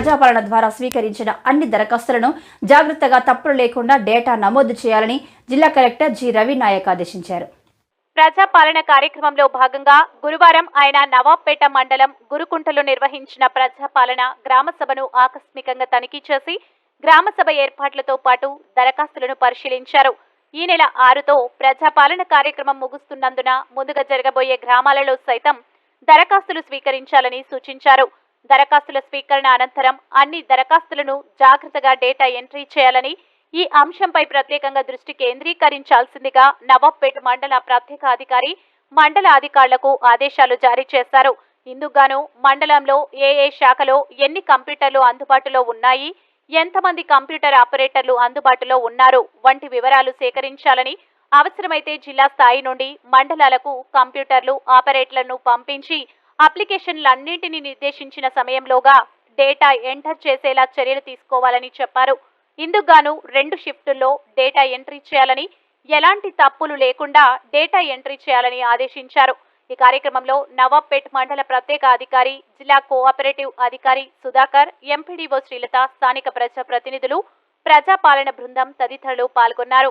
ప్రజాపాలన ద్వారా స్వీకరించిన అన్ని దరఖాస్తులను జాగ్రత్తగా తప్పులు లేకుండా డేటా నమోదు చేయాలని జిల్లా కలెక్టర్ జి. రవి నాయక్ ఆదేశించారు. ప్రజాపాలన కార్యక్రమంలో భాగంగా గురువారం ఆయన నవాబ్పేట మండలం గురుకుంటలో నిర్వహించిన ప్రజాపాలన గ్రామ సభను ఆకస్మికంగా తనిఖీ చేసి గ్రామ సభ ఏర్పాట్లతో పాటు దరఖాస్తులను పరిశీలించారు. ఈ నెల ఆరుతో ప్రజాపాలన కార్యక్రమం ముగుస్తున్నందున ముందుగా జరగబోయే గ్రామాలలో సైతం దరఖాస్తులు స్వీకరించాలని సూచించారు. దరఖాస్తుల స్వీకరణ అనంతరం అన్ని దరఖాస్తులను జాగ్రత్తగా డేటా ఎంట్రీ చేయాలని ఈ అంశంపై ప్రత్యేకంగా దృష్టి కేంద్రీకరించాల్సిందిగా నవాబ్పేట మండల ప్రత్యేక అధికారి మండల అధికారులకు ఆదేశాలు జారీ చేశారు. ఇందుకుగాను మండలంలో ఏ ఏ శాఖలో ఎన్ని కంప్యూటర్లు అందుబాటులో ఉన్నాయి ఎంతమంది కంప్యూటర్ ఆపరేటర్లు అందుబాటులో ఉన్నారు వంటి వివరాలు సేకరించాలని అవసరమైతే జిల్లా స్థాయి నుండి మండలాలకు కంప్యూటర్లు ఆపరేటర్లను పంపించి అప్లికేషన్లన్నింటినీ నిర్దేశించిన సమయంలోగా డేటా ఎంటర్ చేసేలా చర్యలు తీసుకోవాలని చెప్పారు. ఇందుకుగాను రెండు షిఫ్టుల్లో డేటా ఎంట్రీ చేయాలని ఎలాంటి తప్పులు లేకుండా డేటా ఎంట్రీ చేయాలని ఆదేశించారు. ఈ కార్యక్రమంలో నవాబ్పేట్ మండల ప్రత్యేక అధికారి జిల్లా కోఆపరేటివ్ అధికారి సుధాకర్ ఎంపీడీఓ శ్రీలత స్థానిక ప్రజా ప్రతినిధులు ప్రజాపాలన బృందం తదితరులు పాల్గొన్నారు.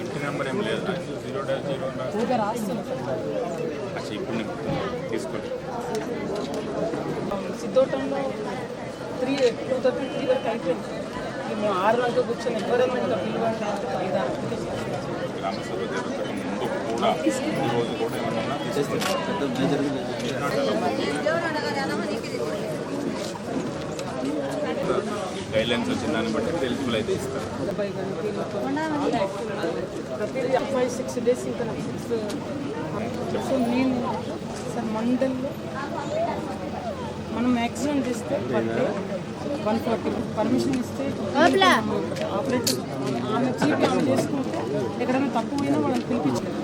ఇంటి నెంబర్ ఏం లేదు. Zero dash zero dash. ఇంకా రాస్తున్నాం అచ్చా ఇప్పుడు నేను తీసుకోండి. సిద్ధోటంలో త్రీ టూ థౌసండ్ త్రీ వరకు అయిపోయింది ఇక మేము ఆరు గంటలకు కూర్చొని ఎవరైనా పిల్లవాడిని ఐదు గ్రామ సభ ముందు కూడా ఈ రోజు కూడా ఏమన్నా గైడ్ లైన్స్ వచ్చిన దాన్ని బట్టి ఎలిజిబుల్ అయితే ఇస్తారు. సిక్స్ డేస్ ఇంకా సో నేను సార్ మండల్లో మనం మ్యాక్సిమం చేస్తే వన్ ఫార్టీ. పర్మిషన్ ఇస్తే ఆపరేటర్ ఆమె చీప్ ఆమె చేసుకుంటే ఎక్కడైనా తక్కువైనా వాళ్ళని పిలిపించారు